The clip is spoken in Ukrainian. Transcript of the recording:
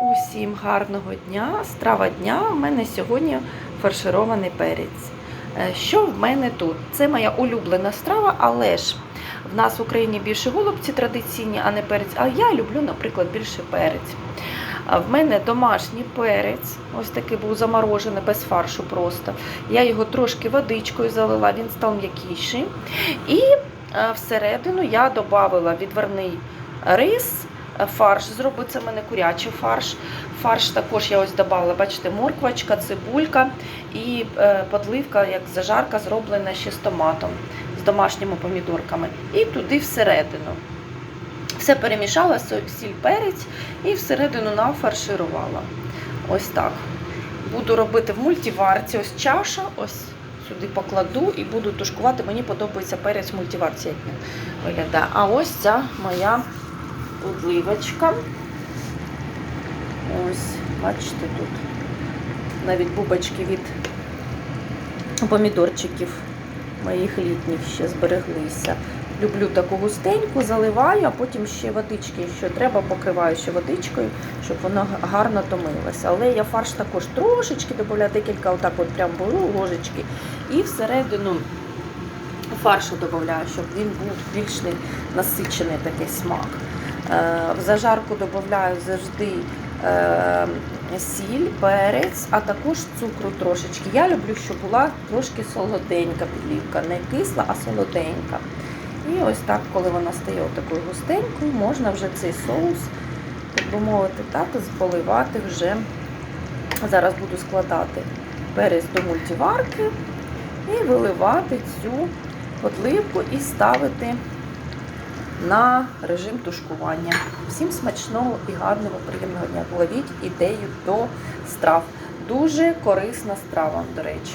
Усім гарного дня! Страва дня у мене сьогодні фарширований перець. Е, Що в мене тут? Це моя улюблена страва, але ж в нас в Україні більше голубці традиційні, а не перець. А я люблю, наприклад, більше перець. В мене домашній перець, ось такий був заморожений, без фаршу просто. Я його трошки водичкою залила, він став м'якіший. І е, всередину я додавала відварний рис, фарш зробив, це в мене курячий фарш. Фарш також я ось додала, бачите, морквочка, цибулька і е, подливка, як зажарка, зроблена ще з томатом, з домашніми помідорками. І туди всередину. Все перемішала, сіль перець і всередину нафарширувала. Ось так. Буду робити в мультиварці. Ось чаша, ось сюди покладу і буду тушкувати. Мені подобається перець мультиварці, як він виглядає. А ось ця моя подливочка. Ось, бачите, тут навіть бубочки від помідорчиків моїх літніх ще збереглися. Люблю таку густеньку, заливаю, а потім ще водички, що треба, покриваю ще водичкою, щоб воно гарно томилося. Але я фарш також трошечки додаю, декілька отак от прям беру ложечки. І всередину фаршу додаю, щоб він був більш насичений такий смак. Е, В зажарку додаю завжди е, сіль, перець, а також цукру трошечки. Я люблю, щоб була трошки солоденька підлівка, не кисла, а солоденька. І ось так, коли вона стає такою густенькою, можна вже цей соус, так би мовити, так, поливати вже. Зараз буду складати перець до мультиварки і виливати цю подливку і ставити на режим тушкування. Всім смачного і гарного, приємного дня. Ловіть ідею до страв. Дуже корисна страва, до речі.